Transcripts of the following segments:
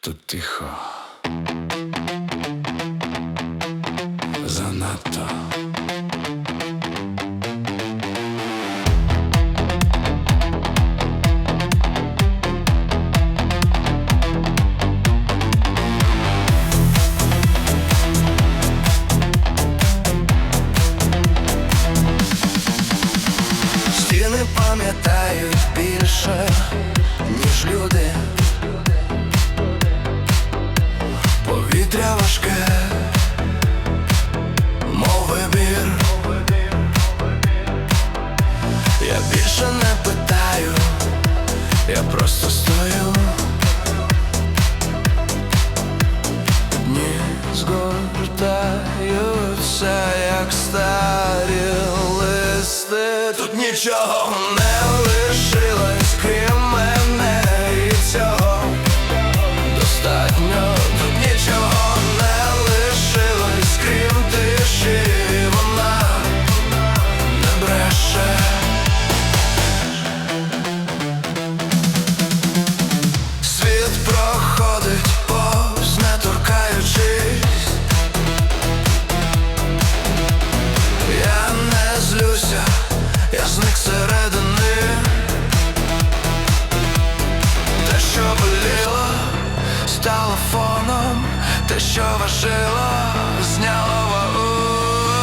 Тут тихо. Занадто. Повітря важке, мов вибір. Я більше не питаю, я просто стою. Дні згортаються, як старі листи. Тут нічого не те, що важило, зняло вагу.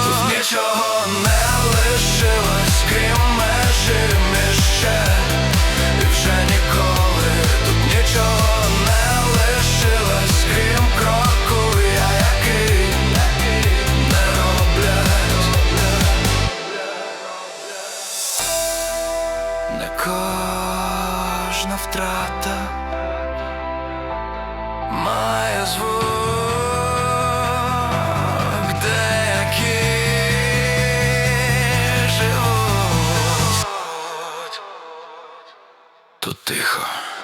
Тут нічого не лишилось, крім межі ще і вже ніколи. Тут нічого не лишилось, крім кроку, я який не роблять. Не кожна втрата має деякі живуть. Тут тихо.